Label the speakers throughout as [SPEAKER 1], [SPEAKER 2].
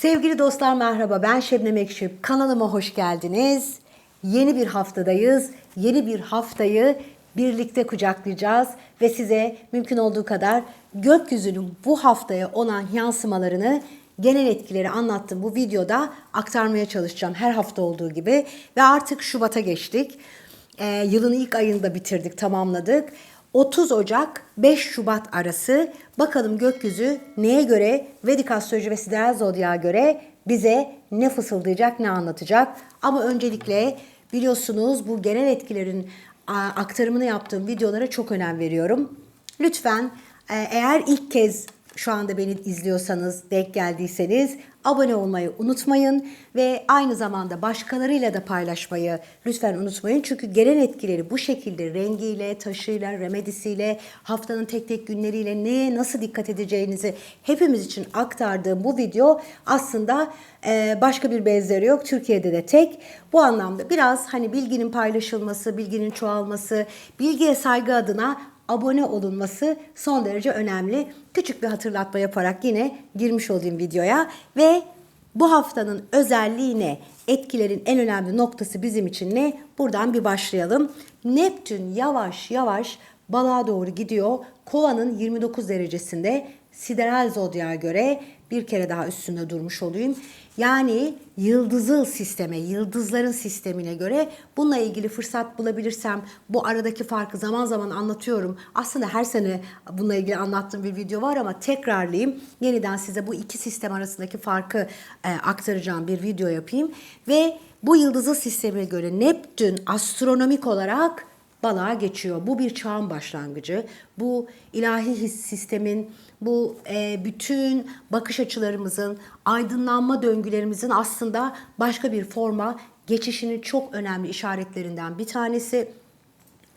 [SPEAKER 1] Sevgili dostlar merhaba ben Şebnem Ekşip. Kanalıma hoş geldiniz. Yeni bir haftadayız. Yeni bir haftayı birlikte kucaklayacağız ve size mümkün olduğu kadar gökyüzünün bu haftaya olan yansımalarını genel etkileri anlattığım bu videoda aktarmaya çalışacağım her hafta olduğu gibi ve artık Şubat'a geçtik. Ee, yılın ilk ayında bitirdik, tamamladık. 30 Ocak 5 Şubat arası bakalım gökyüzü neye göre Vedik astroloji ve sideral zodyağa göre bize ne fısıldayacak ne anlatacak. Ama öncelikle biliyorsunuz bu genel etkilerin aktarımını yaptığım videolara çok önem veriyorum. Lütfen e, eğer ilk kez şu anda beni izliyorsanız, denk geldiyseniz abone olmayı unutmayın ve aynı zamanda başkalarıyla da paylaşmayı lütfen unutmayın. Çünkü genel etkileri bu şekilde rengiyle, taşıyla, remedisiyle, haftanın tek tek günleriyle neye nasıl dikkat edeceğinizi hepimiz için aktardığım bu video aslında e, başka bir benzeri yok. Türkiye'de de tek. Bu anlamda biraz hani bilginin paylaşılması, bilginin çoğalması, bilgiye saygı adına abone olunması son derece önemli. Küçük bir hatırlatma yaparak yine girmiş olayım videoya ve bu haftanın özelliği ne? Etkilerin en önemli noktası bizim için ne? Buradan bir başlayalım. Neptün yavaş yavaş balığa doğru gidiyor. Kovanın 29 derecesinde sideral zodyağa göre bir kere daha üstünde durmuş olayım. Yani yıldızıl sisteme, yıldızların sistemine göre bununla ilgili fırsat bulabilirsem bu aradaki farkı zaman zaman anlatıyorum. Aslında her sene bununla ilgili anlattığım bir video var ama tekrarlayayım. Yeniden size bu iki sistem arasındaki farkı e, aktaracağım bir video yapayım. Ve bu yıldızıl sistemine göre Neptün astronomik olarak balığa geçiyor. Bu bir çağın başlangıcı. Bu ilahi his sistemin, bu e, bütün bakış açılarımızın, aydınlanma döngülerimizin aslında başka bir forma geçişinin çok önemli işaretlerinden bir tanesi.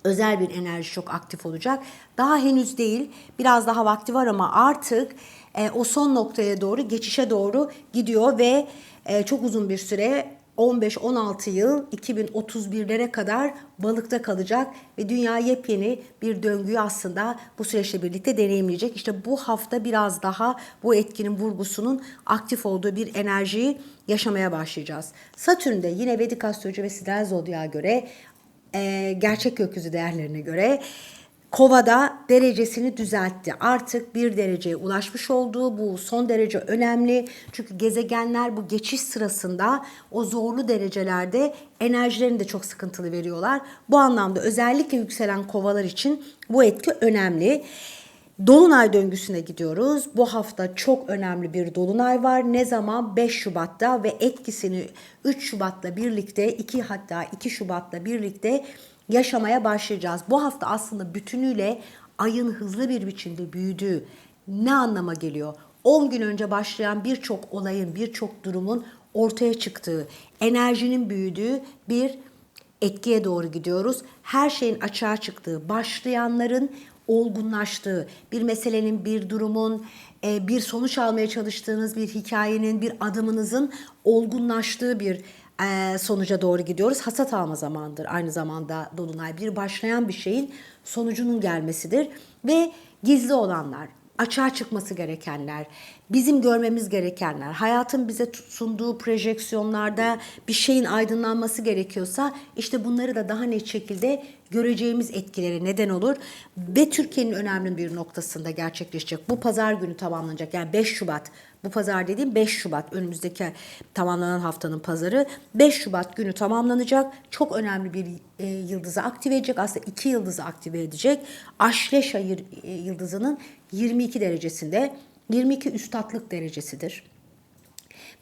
[SPEAKER 1] Özel bir enerji çok aktif olacak. Daha henüz değil, biraz daha vakti var ama artık e, o son noktaya doğru, geçişe doğru gidiyor ve e, çok uzun bir süre 15-16 yıl 2031'lere kadar balıkta kalacak ve dünya yepyeni bir döngüyü aslında bu süreçle birlikte deneyimleyecek. İşte bu hafta biraz daha bu etkinin vurgusunun aktif olduğu bir enerjiyi yaşamaya başlayacağız. Satürn de yine Vedik astroloji ve Sideral Zodya'ya göre e, gerçek gökyüzü değerlerine göre Kova'da derecesini düzeltti. Artık bir dereceye ulaşmış olduğu bu son derece önemli. Çünkü gezegenler bu geçiş sırasında o zorlu derecelerde enerjilerini de çok sıkıntılı veriyorlar. Bu anlamda özellikle yükselen kovalar için bu etki önemli. Dolunay döngüsüne gidiyoruz. Bu hafta çok önemli bir dolunay var. Ne zaman? 5 Şubat'ta ve etkisini 3 Şubat'la birlikte 2 hatta 2 Şubat'la birlikte yaşamaya başlayacağız. Bu hafta aslında bütünüyle ayın hızlı bir biçimde büyüdüğü ne anlama geliyor? 10 gün önce başlayan birçok olayın, birçok durumun ortaya çıktığı, enerjinin büyüdüğü bir etkiye doğru gidiyoruz. Her şeyin açığa çıktığı, başlayanların olgunlaştığı, bir meselenin, bir durumun, e, bir sonuç almaya çalıştığınız bir hikayenin, bir adımınızın olgunlaştığı bir sonuca doğru gidiyoruz. Hasat alma zamandır aynı zamanda Dolunay. Bir başlayan bir şeyin sonucunun gelmesidir. Ve gizli olanlar, açığa çıkması gerekenler, bizim görmemiz gerekenler, hayatın bize sunduğu projeksiyonlarda bir şeyin aydınlanması gerekiyorsa işte bunları da daha net şekilde göreceğimiz etkileri neden olur ve Türkiye'nin önemli bir noktasında gerçekleşecek. Bu pazar günü tamamlanacak. Yani 5 Şubat. Bu pazar dediğim 5 Şubat önümüzdeki tamamlanan haftanın pazarı 5 Şubat günü tamamlanacak. Çok önemli bir e, yıldızı aktive edecek. Aslında iki yıldızı aktive edecek. Aşleşa e, yıldızının 22 derecesinde 22 üstatlık derecesidir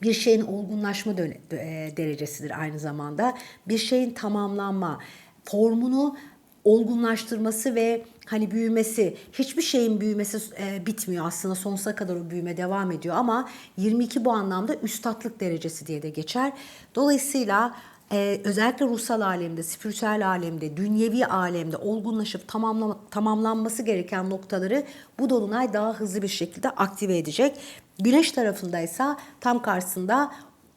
[SPEAKER 1] bir şeyin olgunlaşma e, derecesidir aynı zamanda. Bir şeyin tamamlanma, formunu olgunlaştırması ve hani büyümesi, hiçbir şeyin büyümesi e, bitmiyor aslında sonsuza kadar o büyüme devam ediyor ama 22 bu anlamda üstatlık derecesi diye de geçer. Dolayısıyla e, özellikle ruhsal alemde, spiritüel alemde, dünyevi alemde olgunlaşıp tamamlama, tamamlanması gereken noktaları bu dolunay daha hızlı bir şekilde aktive edecek. Güneş tarafındaysa tam karşısında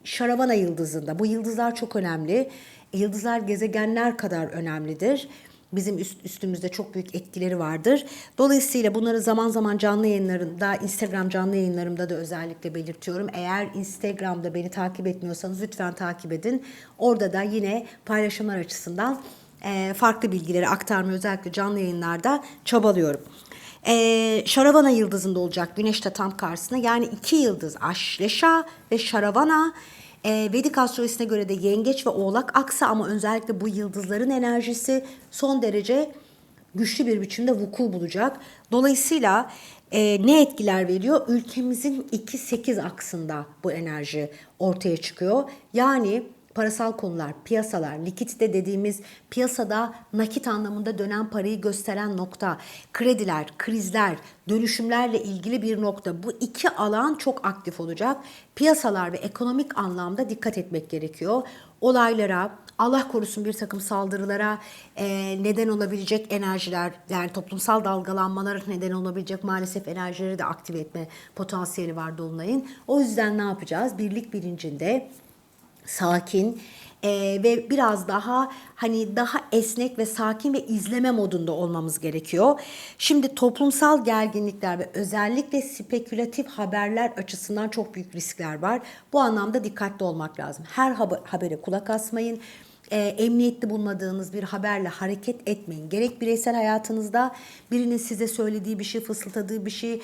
[SPEAKER 1] Şaravana yıldızında. Bu yıldızlar çok önemli. Yıldızlar gezegenler kadar önemlidir. Bizim üst, üstümüzde çok büyük etkileri vardır. Dolayısıyla bunları zaman zaman canlı yayınlarında, Instagram canlı yayınlarımda da özellikle belirtiyorum. Eğer Instagram'da beni takip etmiyorsanız lütfen takip edin. Orada da yine paylaşımlar açısından e, farklı bilgileri aktarmaya özellikle canlı yayınlarda çabalıyorum. E, Şaravana yıldızında olacak Güneş de tam karşısında. Yani iki yıldız Aşleşa ve Şaravana. E, Vedik astrolojisine göre de yengeç ve oğlak aksa ama özellikle bu yıldızların enerjisi son derece güçlü bir biçimde vuku bulacak. Dolayısıyla e, ne etkiler veriyor? Ülkemizin 2-8 aksında bu enerji ortaya çıkıyor. Yani parasal konular, piyasalar, likitte dediğimiz piyasada nakit anlamında dönen parayı gösteren nokta, krediler, krizler, dönüşümlerle ilgili bir nokta. Bu iki alan çok aktif olacak. Piyasalar ve ekonomik anlamda dikkat etmek gerekiyor. Olaylara, Allah korusun bir takım saldırılara e, neden olabilecek enerjiler, yani toplumsal dalgalanmalara neden olabilecek maalesef enerjileri de aktive etme potansiyeli var Dolunay'ın. O yüzden ne yapacağız? Birlik bilincinde sakin e, ve biraz daha hani daha esnek ve sakin ve izleme modunda olmamız gerekiyor. Şimdi toplumsal gerginlikler ve özellikle spekülatif haberler açısından çok büyük riskler var. Bu anlamda dikkatli olmak lazım. Her haber, habere kulak asmayın. E, emniyetli bulmadığınız bir haberle hareket etmeyin. Gerek bireysel hayatınızda birinin size söylediği bir şey, fısıldadığı bir şey,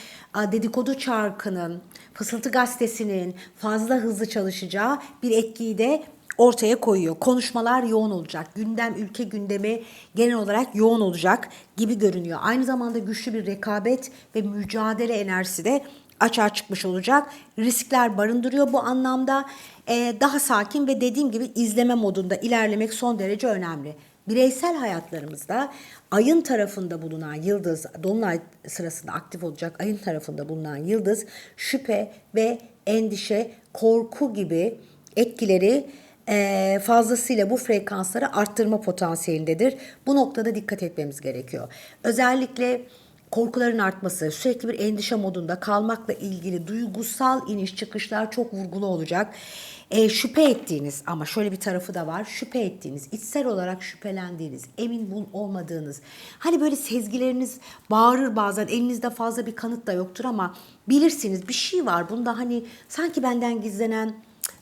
[SPEAKER 1] dedikodu çarkının, fısıltı gazetesinin fazla hızlı çalışacağı bir etkiyi de ortaya koyuyor. Konuşmalar yoğun olacak. Gündem, ülke gündemi genel olarak yoğun olacak gibi görünüyor. Aynı zamanda güçlü bir rekabet ve mücadele enerjisi de açığa çıkmış olacak. Riskler barındırıyor bu anlamda. Ee, daha sakin ve dediğim gibi izleme modunda ilerlemek son derece önemli. Bireysel hayatlarımızda ayın tarafında bulunan yıldız, dolunay sırasında aktif olacak ayın tarafında bulunan yıldız şüphe ve endişe, korku gibi etkileri e, fazlasıyla bu frekansları arttırma potansiyelindedir. Bu noktada dikkat etmemiz gerekiyor. Özellikle korkuların artması, sürekli bir endişe modunda kalmakla ilgili duygusal iniş çıkışlar çok vurgulu olacak. E, şüphe ettiğiniz ama şöyle bir tarafı da var. Şüphe ettiğiniz, içsel olarak şüphelendiğiniz, emin bul olmadığınız. Hani böyle sezgileriniz bağırır bazen elinizde fazla bir kanıt da yoktur ama bilirsiniz bir şey var. Bunda hani sanki benden gizlenen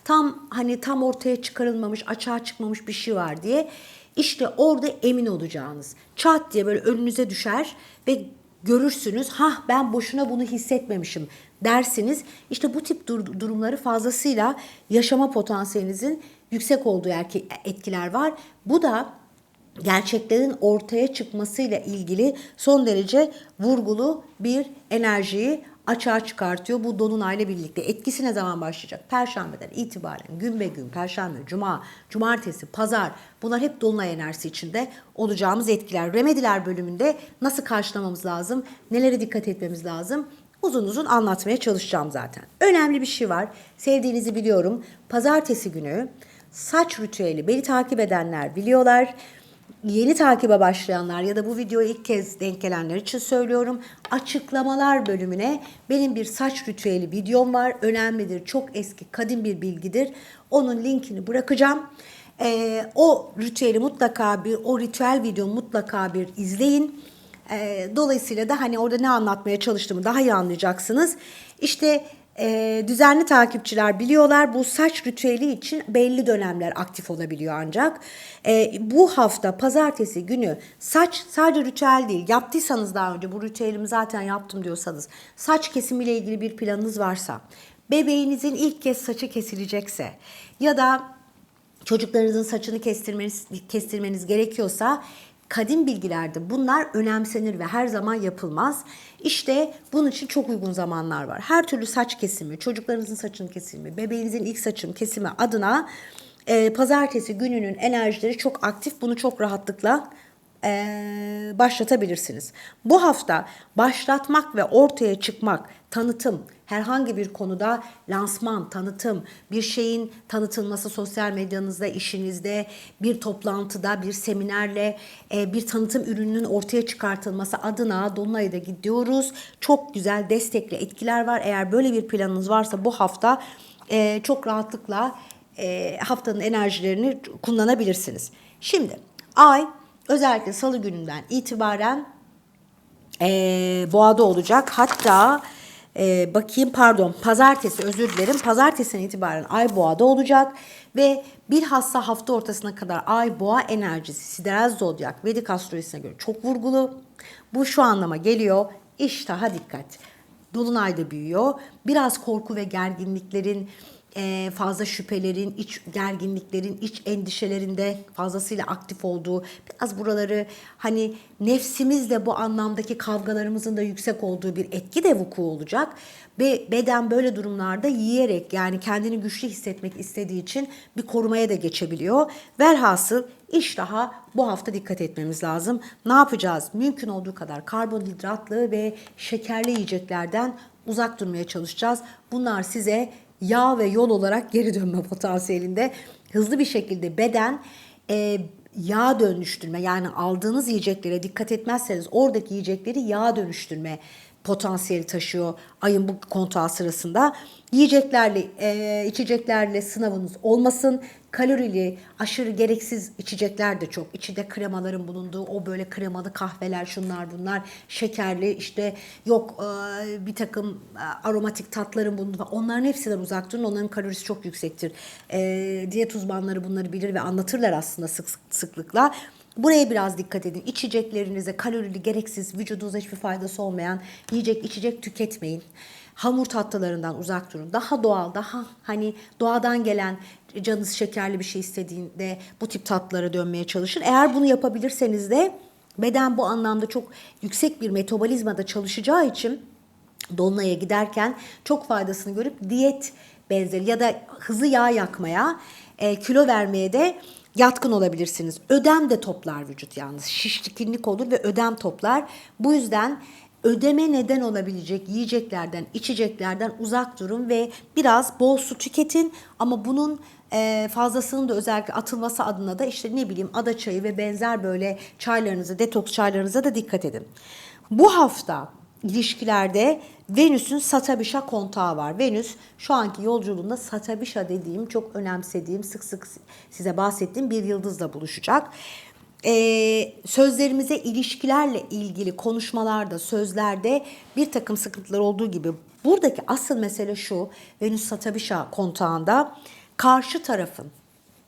[SPEAKER 1] tam hani tam ortaya çıkarılmamış, açığa çıkmamış bir şey var diye. İşte orada emin olacağınız. Çat diye böyle önünüze düşer ve görürsünüz. Ha ben boşuna bunu hissetmemişim dersiniz. İşte bu tip dur- durumları fazlasıyla yaşama potansiyelinizin yüksek olduğu etkiler var. Bu da gerçeklerin ortaya çıkmasıyla ilgili son derece vurgulu bir enerjiyi açığa çıkartıyor bu dolunayla birlikte. Etkisi ne zaman başlayacak? Perşembeden itibaren gün be gün, perşembe, cuma, cumartesi, pazar bunlar hep dolunay enerjisi içinde olacağımız etkiler. Remediler bölümünde nasıl karşılamamız lazım? Nelere dikkat etmemiz lazım? Uzun uzun anlatmaya çalışacağım zaten. Önemli bir şey var. Sevdiğinizi biliyorum. Pazartesi günü saç ritüeli beni takip edenler biliyorlar yeni takibe başlayanlar ya da bu videoya ilk kez denk gelenler için söylüyorum. Açıklamalar bölümüne benim bir saç ritüeli videom var. Önemlidir. Çok eski kadim bir bilgidir. Onun linkini bırakacağım. Ee, o ritüeli mutlaka bir, o ritüel videomu mutlaka bir izleyin. Ee, dolayısıyla da hani orada ne anlatmaya çalıştığımı daha iyi anlayacaksınız. İşte e, düzenli takipçiler biliyorlar bu saç ritüeli için belli dönemler aktif olabiliyor ancak. E, bu hafta pazartesi günü saç sadece ritüel değil yaptıysanız daha önce bu ritüelimi zaten yaptım diyorsanız saç kesimiyle ilgili bir planınız varsa bebeğinizin ilk kez saçı kesilecekse ya da çocuklarınızın saçını kestirmeniz, kestirmeniz gerekiyorsa kadim bilgilerde bunlar önemsenir ve her zaman yapılmaz. İşte bunun için çok uygun zamanlar var. Her türlü saç kesimi, çocuklarınızın saçının kesimi, bebeğinizin ilk saçın kesimi adına e, pazartesi gününün enerjileri çok aktif. Bunu çok rahatlıkla e, başlatabilirsiniz. Bu hafta başlatmak ve ortaya çıkmak, tanıtım, herhangi bir konuda lansman, tanıtım, bir şeyin tanıtılması sosyal medyanızda, işinizde, bir toplantıda, bir seminerle e, bir tanıtım ürününün ortaya çıkartılması adına Dolunay'a gidiyoruz. Çok güzel destekli etkiler var. Eğer böyle bir planınız varsa bu hafta e, çok rahatlıkla e, haftanın enerjilerini kullanabilirsiniz. Şimdi ay özellikle salı gününden itibaren eee boğada olacak. Hatta eee, bakayım pardon pazartesi özür dilerim. Pazartesiden itibaren ay boğada olacak ve bilhassa hafta ortasına kadar ay boğa enerjisi sideral zodyak Vedik astrolojisine göre çok vurgulu. Bu şu anlama geliyor. İştaha dikkat. Dolunayda büyüyor. Biraz korku ve gerginliklerin e, fazla şüphelerin, iç gerginliklerin, iç endişelerinde fazlasıyla aktif olduğu, biraz buraları hani nefsimizle bu anlamdaki kavgalarımızın da yüksek olduğu bir etki de vuku olacak. Ve beden böyle durumlarda yiyerek yani kendini güçlü hissetmek istediği için bir korumaya da geçebiliyor. Velhasıl iştaha bu hafta dikkat etmemiz lazım. Ne yapacağız? Mümkün olduğu kadar karbonhidratlı ve şekerli yiyeceklerden uzak durmaya çalışacağız. Bunlar size yağ ve yol olarak geri dönme potansiyelinde hızlı bir şekilde beden e, yağ dönüştürme yani aldığınız yiyeceklere dikkat etmezseniz oradaki yiyecekleri yağ dönüştürme potansiyeli taşıyor ayın bu kontağı sırasında. Yiyeceklerle, e, içeceklerle sınavınız olmasın. Kalorili, aşırı gereksiz içecekler de çok. İçinde kremaların bulunduğu o böyle kremalı kahveler şunlar bunlar. Şekerli işte yok e, bir takım e, aromatik tatların bulunduğu. Onların hepsinden uzak durun. Onların kalorisi çok yüksektir. E, diyet uzmanları bunları bilir ve anlatırlar aslında sık sıklıkla. Buraya biraz dikkat edin. İçeceklerinize kalorili, gereksiz, vücudunuza hiçbir faydası olmayan yiyecek, içecek tüketmeyin. Hamur tatlılarından uzak durun. Daha doğal, daha hani doğadan gelen canınız şekerli bir şey istediğinde bu tip tatlılara dönmeye çalışın. Eğer bunu yapabilirseniz de beden bu anlamda çok yüksek bir metabolizmada çalışacağı için Dolunay'a giderken çok faydasını görüp diyet benzeri ya da hızlı yağ yakmaya, e, kilo vermeye de yatkın olabilirsiniz. Ödem de toplar vücut yalnız. Şişkinlik olur ve ödem toplar. Bu yüzden ödeme neden olabilecek yiyeceklerden, içeceklerden uzak durun ve biraz bol su tüketin. Ama bunun e, fazlasının da özellikle atılması adına da işte ne bileyim ada çayı ve benzer böyle çaylarınıza, detoks çaylarınıza da dikkat edin. Bu hafta ilişkilerde Venüs'ün Satabişa kontağı var. Venüs şu anki yolculuğunda Satabişa dediğim, çok önemsediğim, sık sık size bahsettiğim bir yıldızla buluşacak. Ee, sözlerimize ilişkilerle ilgili konuşmalarda, sözlerde bir takım sıkıntılar olduğu gibi buradaki asıl mesele şu. Venüs Satabişa kontağında karşı tarafın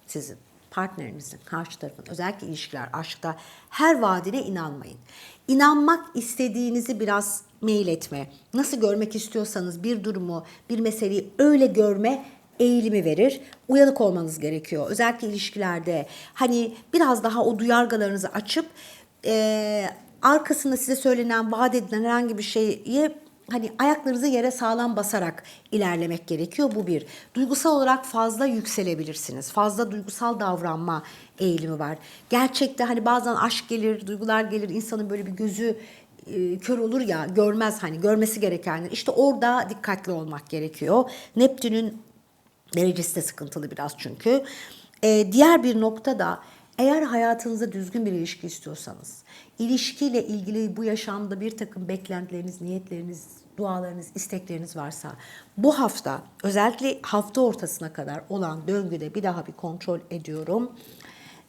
[SPEAKER 1] sizin partnerinizin, karşı tarafın özellikle ilişkiler, aşkta her vaadine inanmayın. İnanmak istediğinizi biraz mail etme. Nasıl görmek istiyorsanız bir durumu, bir meseleyi öyle görme eğilimi verir. Uyanık olmanız gerekiyor. Özellikle ilişkilerde hani biraz daha o duyargalarınızı açıp e, arkasında size söylenen, vaat edilen herhangi bir şeyi hani ayaklarınızı yere sağlam basarak ilerlemek gerekiyor. Bu bir. Duygusal olarak fazla yükselebilirsiniz. Fazla duygusal davranma eğilimi var. Gerçekte hani bazen aşk gelir, duygular gelir, insanın böyle bir gözü e, kör olur ya görmez hani görmesi gerekenler. İşte orada dikkatli olmak gerekiyor. Neptün'ün derecesi de sıkıntılı biraz çünkü. E, diğer bir nokta da eğer hayatınızda düzgün bir ilişki istiyorsanız, ilişkiyle ilgili bu yaşamda bir takım beklentileriniz, niyetleriniz, dualarınız, istekleriniz varsa bu hafta özellikle hafta ortasına kadar olan döngüde bir daha bir kontrol ediyorum.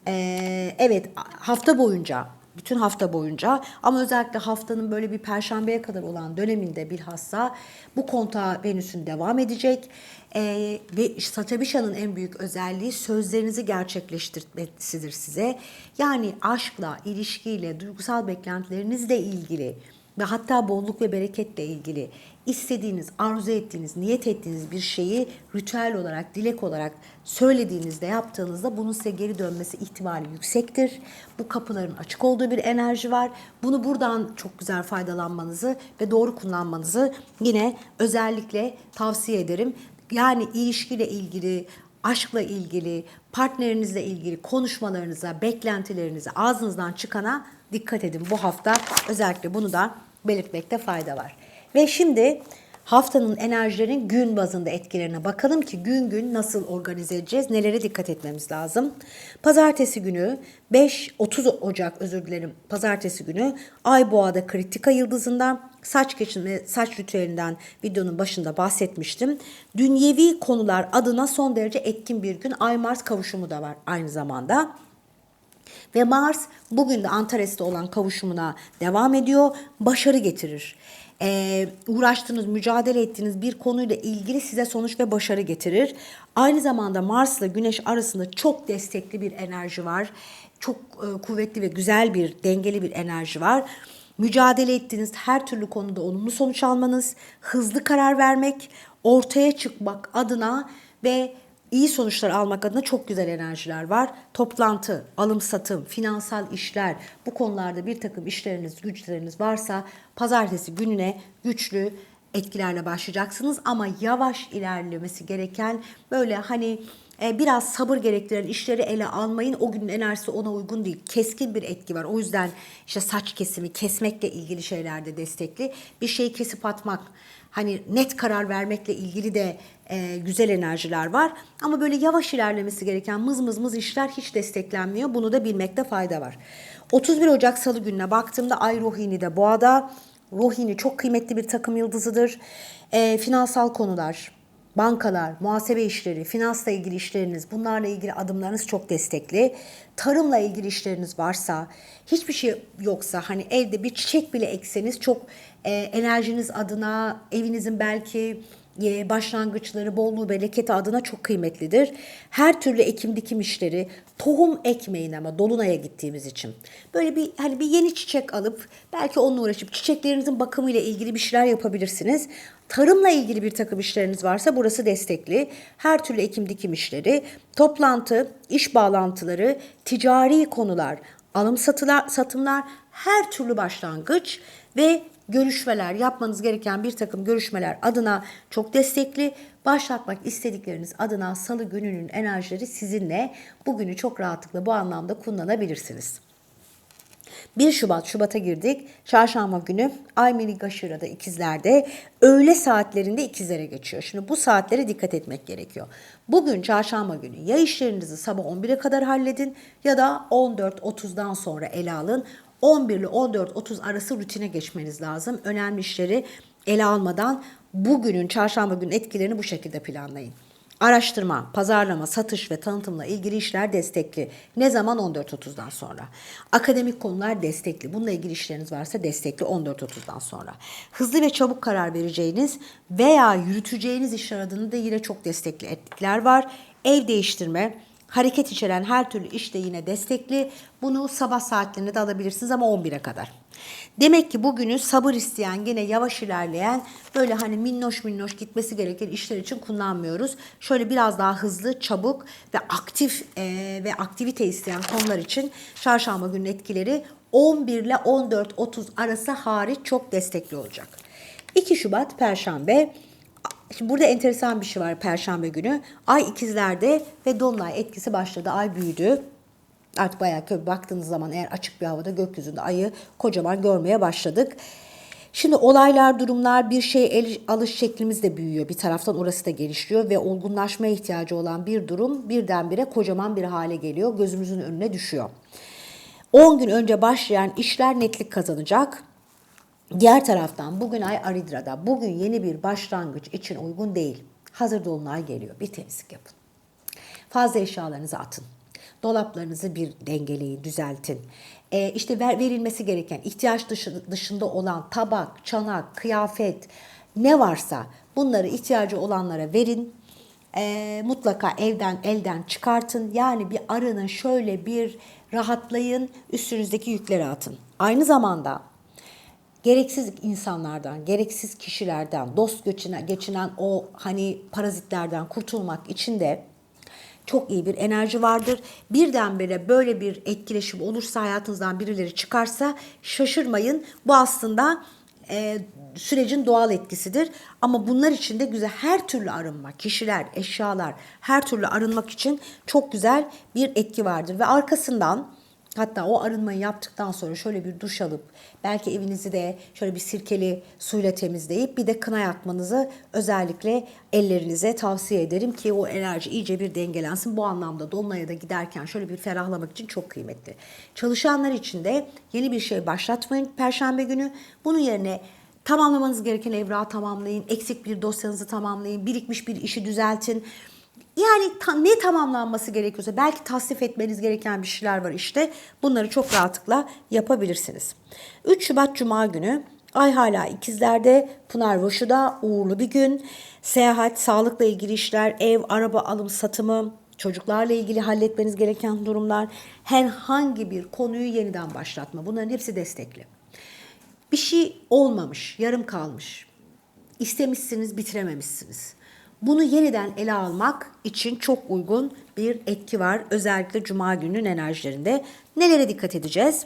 [SPEAKER 1] Ee, evet hafta boyunca bütün hafta boyunca ama özellikle haftanın böyle bir perşembeye kadar olan döneminde bilhassa bu kontağa Venüs'ün devam edecek. Ee, ve Satabişa'nın en büyük özelliği sözlerinizi gerçekleştirmesidir size. Yani aşkla, ilişkiyle, duygusal beklentilerinizle ilgili ve hatta bolluk ve bereketle ilgili istediğiniz, arzu ettiğiniz, niyet ettiğiniz bir şeyi ritüel olarak, dilek olarak söylediğinizde, yaptığınızda bunun size geri dönmesi ihtimali yüksektir. Bu kapıların açık olduğu bir enerji var. Bunu buradan çok güzel faydalanmanızı ve doğru kullanmanızı yine özellikle tavsiye ederim. Yani ilişkiyle ilgili, aşkla ilgili, partnerinizle ilgili konuşmalarınıza, beklentilerinize, ağzınızdan çıkana dikkat edin. Bu hafta özellikle bunu da belirtmekte fayda var. Ve şimdi haftanın enerjilerin gün bazında etkilerine bakalım ki gün gün nasıl organize edeceğiz, nelere dikkat etmemiz lazım. Pazartesi günü 5-30 Ocak özür dilerim pazartesi günü Ay Boğa'da kritika yıldızından saç geçirme, saç ritüelinden videonun başında bahsetmiştim. Dünyevi konular adına son derece etkin bir gün Ay Mars kavuşumu da var aynı zamanda. Ve Mars bugün de Antares'te olan kavuşumuna devam ediyor. Başarı getirir. Ee, uğraştığınız, mücadele ettiğiniz bir konuyla ilgili size sonuç ve başarı getirir. Aynı zamanda Mars ile Güneş arasında çok destekli bir enerji var. Çok e, kuvvetli ve güzel bir, dengeli bir enerji var. Mücadele ettiğiniz her türlü konuda olumlu sonuç almanız, hızlı karar vermek, ortaya çıkmak adına ve iyi sonuçlar almak adına çok güzel enerjiler var. Toplantı, alım satım, finansal işler bu konularda bir takım işleriniz, güçleriniz varsa pazartesi gününe güçlü etkilerle başlayacaksınız ama yavaş ilerlemesi gereken böyle hani e, biraz sabır gerektiren işleri ele almayın. O günün enerjisi ona uygun değil. Keskin bir etki var. O yüzden işte saç kesimi, kesmekle ilgili şeylerde destekli. Bir şeyi kesip atmak, hani net karar vermekle ilgili de e, güzel enerjiler var. Ama böyle yavaş ilerlemesi gereken mız mız mız işler hiç desteklenmiyor. Bunu da bilmekte fayda var. 31 Ocak Salı gününe baktığımda Ay Rohini de Boğa'da. Rohini çok kıymetli bir takım yıldızıdır. E, finansal konular, bankalar, muhasebe işleri, finansla ilgili işleriniz, bunlarla ilgili adımlarınız çok destekli. Tarımla ilgili işleriniz varsa, hiçbir şey yoksa hani evde bir çiçek bile ekseniz çok e, enerjiniz adına, evinizin belki e, başlangıçları, bolluğu, bereketi adına çok kıymetlidir. Her türlü ekim dikim işleri, tohum ekmeyin ama dolunaya gittiğimiz için. Böyle bir hani bir yeni çiçek alıp belki onunla uğraşıp çiçeklerinizin bakımıyla ilgili bir şeyler yapabilirsiniz. Tarımla ilgili bir takım işleriniz varsa burası destekli. Her türlü ekim dikim işleri, toplantı, iş bağlantıları, ticari konular, alım satılar, satımlar, her türlü başlangıç ve görüşmeler, yapmanız gereken bir takım görüşmeler adına çok destekli. Başlatmak istedikleriniz adına salı gününün enerjileri sizinle. Bugünü çok rahatlıkla bu anlamda kullanabilirsiniz. 1 Şubat, Şubat'a girdik. Çarşamba günü Ay Melik Aşırı'da ikizlerde öğle saatlerinde ikizlere geçiyor. Şimdi bu saatlere dikkat etmek gerekiyor. Bugün çarşamba günü ya işlerinizi sabah 11'e kadar halledin ya da 14.30'dan sonra ele alın. 11 ile 14.30 arası rutine geçmeniz lazım. Önemli işleri ele almadan bugünün çarşamba günü etkilerini bu şekilde planlayın. Araştırma, pazarlama, satış ve tanıtımla ilgili işler destekli. Ne zaman 14.30'dan sonra. Akademik konular destekli. Bununla ilgili işleriniz varsa destekli 14.30'dan sonra. Hızlı ve çabuk karar vereceğiniz veya yürüteceğiniz işler adına da yine çok destekli etkiler var. Ev değiştirme, hareket içeren her türlü işte yine destekli. Bunu sabah saatlerinde de alabilirsiniz ama 11'e kadar. Demek ki bugünü sabır isteyen, yine yavaş ilerleyen, böyle hani minnoş minnoş gitmesi gereken işler için kullanmıyoruz. Şöyle biraz daha hızlı, çabuk ve aktif e, ve aktivite isteyen konular için çarşamba günün etkileri 11 ile 14.30 arası hariç çok destekli olacak. 2 Şubat Perşembe Şimdi burada enteresan bir şey var Perşembe günü. Ay ikizlerde ve Dolunay etkisi başladı. Ay büyüdü. Artık bayağı kötü baktığınız zaman eğer açık bir havada gökyüzünde ayı kocaman görmeye başladık. Şimdi olaylar, durumlar, bir şey el, alış şeklimiz de büyüyor. Bir taraftan orası da gelişiyor ve olgunlaşmaya ihtiyacı olan bir durum birdenbire kocaman bir hale geliyor. Gözümüzün önüne düşüyor. 10 gün önce başlayan işler netlik kazanacak. Diğer taraftan bugün ay Aridra'da. Bugün yeni bir başlangıç için uygun değil. Hazır dolunay geliyor. Bir temizlik yapın. Fazla eşyalarınızı atın. Dolaplarınızı bir dengeleyin, düzeltin. Ee, işte ver, verilmesi gereken ihtiyaç dışı, dışında olan tabak, çanak, kıyafet ne varsa bunları ihtiyacı olanlara verin. Ee, mutlaka evden elden çıkartın. Yani bir arının şöyle bir rahatlayın, üstünüzdeki yükleri atın. Aynı zamanda gereksiz insanlardan, gereksiz kişilerden, dost geçinen, geçinen o hani parazitlerden kurtulmak için de çok iyi bir enerji vardır. Birdenbire böyle bir etkileşim olursa hayatınızdan birileri çıkarsa şaşırmayın. Bu aslında e, sürecin doğal etkisidir. Ama bunlar için de güzel her türlü arınma, kişiler, eşyalar her türlü arınmak için çok güzel bir etki vardır. Ve arkasından Hatta o arınmayı yaptıktan sonra şöyle bir duş alıp belki evinizi de şöyle bir sirkeli suyla temizleyip bir de kına yakmanızı özellikle ellerinize tavsiye ederim ki o enerji iyice bir dengelensin. Bu anlamda Dolunay'a da giderken şöyle bir ferahlamak için çok kıymetli. Çalışanlar için de yeni bir şey başlatmayın Perşembe günü. Bunun yerine tamamlamanız gereken evrağı tamamlayın. Eksik bir dosyanızı tamamlayın. Birikmiş bir işi düzeltin Yani ta- ne tamamlanması gerekiyorsa belki tasnif etmeniz gereken bir şeyler var işte. Bunları çok rahatlıkla yapabilirsiniz. 3 Şubat Cuma günü Ay hala ikizlerde, Pınar Roşu'da uğurlu bir gün. Seyahat, sağlıkla ilgili işler, ev, araba alım satımı, çocuklarla ilgili halletmeniz gereken durumlar, herhangi bir konuyu yeniden başlatma. Bunların hepsi destekli. Bir şey olmamış, yarım kalmış. İstemişsiniz, bitirememişsiniz. Bunu yeniden ele almak için çok uygun bir etki var. Özellikle cuma günün enerjilerinde. Nelere dikkat edeceğiz?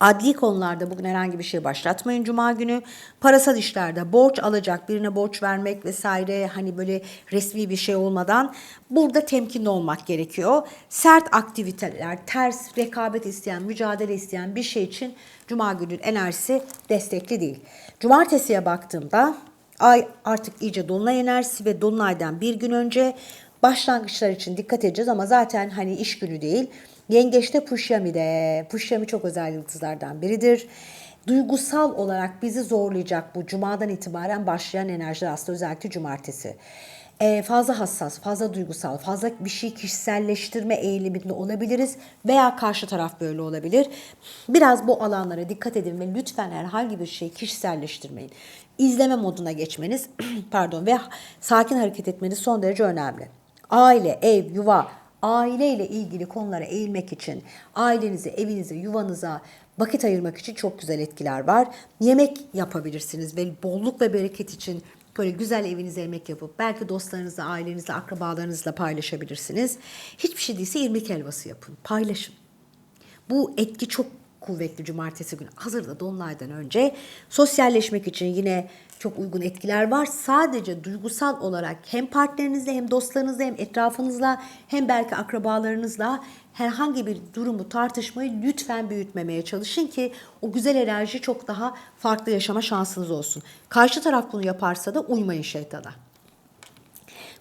[SPEAKER 1] Adli konularda bugün herhangi bir şey başlatmayın cuma günü. Parasal işlerde borç alacak, birine borç vermek vesaire hani böyle resmi bir şey olmadan burada temkinli olmak gerekiyor. Sert aktiviteler, ters rekabet isteyen, mücadele isteyen bir şey için cuma günün enerjisi destekli değil. Cumartesiye baktığımda ay artık iyice dolunay enerjisi ve dolunaydan bir gün önce başlangıçlar için dikkat edeceğiz ama zaten hani iş günü değil. Yengeçte Pushyami'de. Pushyami çok özel yıldızlardan biridir. Duygusal olarak bizi zorlayacak bu cumadan itibaren başlayan enerjiler aslında özellikle cumartesi. Ee, fazla hassas, fazla duygusal, fazla bir şey kişiselleştirme eğiliminde olabiliriz veya karşı taraf böyle olabilir. Biraz bu alanlara dikkat edin ve lütfen herhangi bir şeyi kişiselleştirmeyin. İzleme moduna geçmeniz pardon ve sakin hareket etmeniz son derece önemli. Aile, ev, yuva, aileyle ilgili konulara eğilmek için ailenize, evinize, yuvanıza vakit ayırmak için çok güzel etkiler var. Yemek yapabilirsiniz ve bolluk ve bereket için böyle güzel evinize yemek yapıp belki dostlarınızla, ailenizle, akrabalarınızla paylaşabilirsiniz. Hiçbir şey değilse irmik helvası yapın, paylaşın. Bu etki çok kuvvetli cumartesi günü. Hazırda dolunaydan önce sosyalleşmek için yine çok uygun etkiler var. Sadece duygusal olarak hem partnerinizle hem dostlarınızla hem etrafınızla hem belki akrabalarınızla herhangi bir durumu tartışmayı lütfen büyütmemeye çalışın ki o güzel enerji çok daha farklı yaşama şansınız olsun. Karşı taraf bunu yaparsa da uymayın şeytana.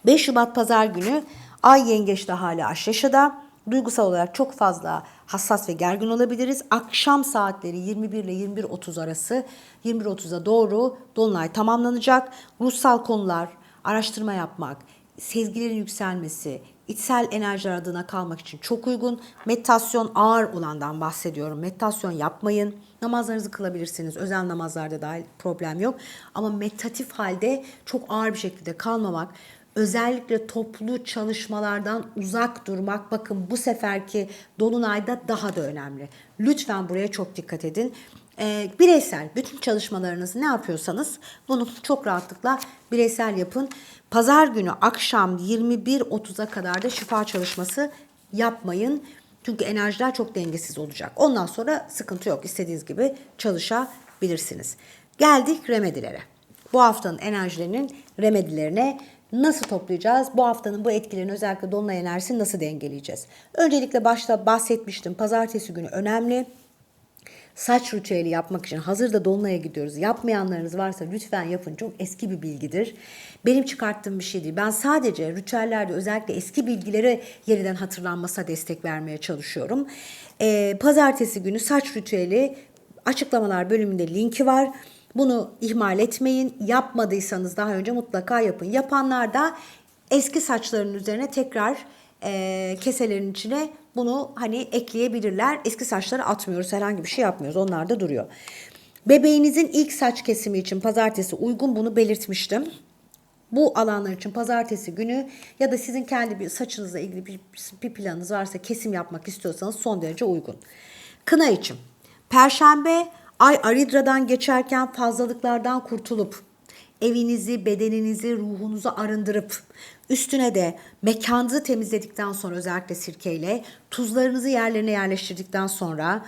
[SPEAKER 1] 5 Şubat Pazar günü Ay Yengeç'te hala Aşyaşa'da. Duygusal olarak çok fazla hassas ve gergin olabiliriz. Akşam saatleri 21 ile 21.30 arası 21.30'a doğru Dolunay tamamlanacak. Ruhsal konular, araştırma yapmak, sezgilerin yükselmesi, içsel enerjiler adına kalmak için çok uygun. Meditasyon ağır olandan bahsediyorum. Meditasyon yapmayın. Namazlarınızı kılabilirsiniz. Özel namazlarda dahil problem yok. Ama meditatif halde çok ağır bir şekilde kalmamak, özellikle toplu çalışmalardan uzak durmak bakın bu seferki dolunayda daha da önemli. Lütfen buraya çok dikkat edin. Ee, bireysel bütün çalışmalarınızı ne yapıyorsanız bunu çok rahatlıkla bireysel yapın. Pazar günü akşam 21.30'a kadar da şifa çalışması yapmayın. Çünkü enerjiler çok dengesiz olacak. Ondan sonra sıkıntı yok. İstediğiniz gibi çalışabilirsiniz. Geldik remedilere. Bu haftanın enerjilerinin remedilerine nasıl toplayacağız? Bu haftanın bu etkilerini özellikle dolunay enerjisini nasıl dengeleyeceğiz? Öncelikle başta bahsetmiştim. Pazartesi günü önemli. Saç ritüeli yapmak için hazırda dolunaya gidiyoruz. Yapmayanlarınız varsa lütfen yapın. Çok eski bir bilgidir. Benim çıkarttığım bir şey değil. Ben sadece ritüellerde özellikle eski bilgileri yeniden hatırlanmasına destek vermeye çalışıyorum. Ee, pazartesi günü saç ritüeli açıklamalar bölümünde linki var. Bunu ihmal etmeyin. Yapmadıysanız daha önce mutlaka yapın. Yapanlar da eski saçların üzerine tekrar e, keselerin içine bunu hani ekleyebilirler. Eski saçları atmıyoruz. Herhangi bir şey yapmıyoruz. Onlar da duruyor. Bebeğinizin ilk saç kesimi için pazartesi uygun bunu belirtmiştim. Bu alanlar için pazartesi günü ya da sizin kendi bir saçınızla ilgili bir, bir planınız varsa kesim yapmak istiyorsanız son derece uygun. Kına için. Perşembe Ay Aridra'dan geçerken fazlalıklardan kurtulup evinizi, bedeninizi, ruhunuzu arındırıp üstüne de mekanınızı temizledikten sonra özellikle sirkeyle tuzlarınızı yerlerine yerleştirdikten sonra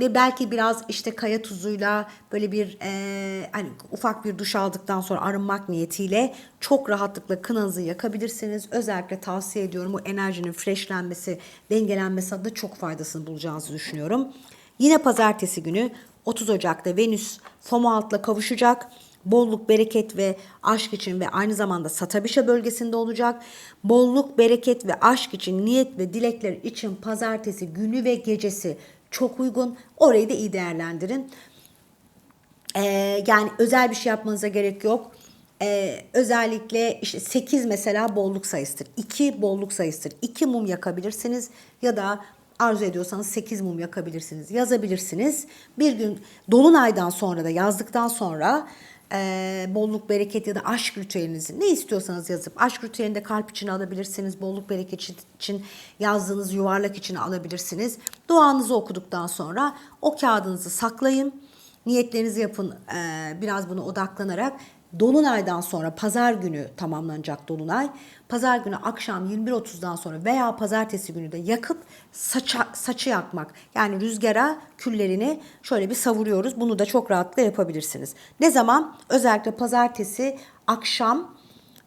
[SPEAKER 1] ve belki biraz işte kaya tuzuyla böyle bir e, hani ufak bir duş aldıktan sonra arınmak niyetiyle çok rahatlıkla kınanızı yakabilirsiniz. Özellikle tavsiye ediyorum bu enerjinin freshlenmesi, dengelenmesi adına çok faydasını bulacağınızı düşünüyorum. Yine pazartesi günü 30 Ocak'ta Venüs Foma altla kavuşacak. Bolluk, bereket ve aşk için ve aynı zamanda Satabişa bölgesinde olacak. Bolluk, bereket ve aşk için niyet ve dilekler için pazartesi günü ve gecesi çok uygun. Orayı da iyi değerlendirin. Ee, yani özel bir şey yapmanıza gerek yok. Ee, özellikle işte 8 mesela bolluk sayısıdır. 2 bolluk sayısıdır. 2 mum yakabilirsiniz ya da arzu ediyorsanız 8 mum yakabilirsiniz. Yazabilirsiniz. Bir gün dolunaydan sonra da yazdıktan sonra e, bolluk, bereket ya da aşk ritüelinizi ne istiyorsanız yazıp aşk ritüelinde kalp için alabilirsiniz. Bolluk, bereket için yazdığınız yuvarlak için alabilirsiniz. Duanızı okuduktan sonra o kağıdınızı saklayın. Niyetlerinizi yapın e, biraz buna odaklanarak. Dolunaydan sonra pazar günü tamamlanacak dolunay. Pazar günü akşam 21.30'dan sonra veya pazartesi günü de yakıp saça, saçı yakmak. Yani rüzgara küllerini şöyle bir savuruyoruz. Bunu da çok rahatlıkla yapabilirsiniz. Ne zaman? Özellikle pazartesi akşam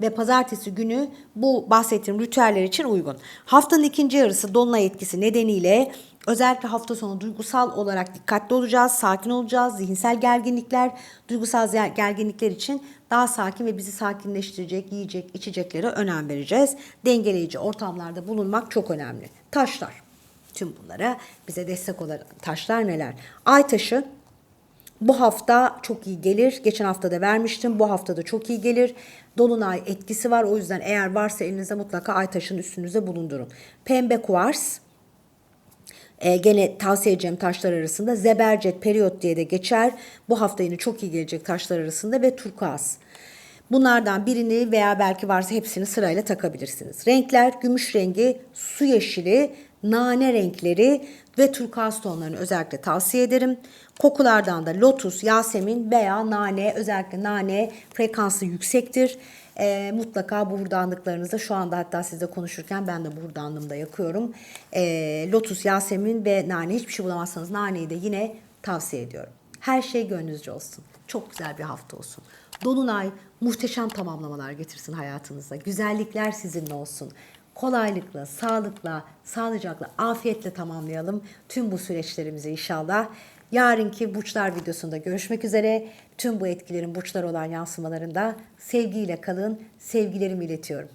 [SPEAKER 1] ve pazartesi günü bu bahsettiğim ritüeller için uygun. Haftanın ikinci yarısı dolunay etkisi nedeniyle özellikle hafta sonu duygusal olarak dikkatli olacağız, sakin olacağız. Zihinsel gerginlikler, duygusal gerginlikler için daha sakin ve bizi sakinleştirecek, yiyecek, içeceklere önem vereceğiz. Dengeleyici ortamlarda bulunmak çok önemli. Taşlar. Tüm bunlara bize destek olan taşlar neler? Ay taşı bu hafta çok iyi gelir. Geçen hafta da vermiştim. Bu hafta da çok iyi gelir. Dolunay etkisi var. O yüzden eğer varsa elinizde mutlaka ay taşını üstünüze bulundurun. Pembe kuvars. E, gene tavsiye edeceğim taşlar arasında zebercet periyot diye de geçer. Bu hafta yine çok iyi gelecek taşlar arasında ve turkuaz. Bunlardan birini veya belki varsa hepsini sırayla takabilirsiniz. Renkler gümüş rengi, su yeşili, nane renkleri ve turkuaz tonlarını özellikle tavsiye ederim. Kokulardan da lotus, yasemin veya nane özellikle nane frekansı yüksektir. Ee, mutlaka buhurdanlıklarınızda şu anda hatta sizle konuşurken ben de buhurdanlığımda yakıyorum. Ee, lotus, yasemin ve nane hiçbir şey bulamazsanız naneyi de yine tavsiye ediyorum. Her şey gönlünüzce olsun. Çok güzel bir hafta olsun. Dolunay muhteşem tamamlamalar getirsin hayatınıza. Güzellikler sizinle olsun. Kolaylıkla, sağlıkla, sağlıcakla, afiyetle tamamlayalım tüm bu süreçlerimizi inşallah. Yarınki burçlar videosunda görüşmek üzere. Tüm bu etkilerin burçlar olan yansımalarında sevgiyle kalın. Sevgilerimi iletiyorum.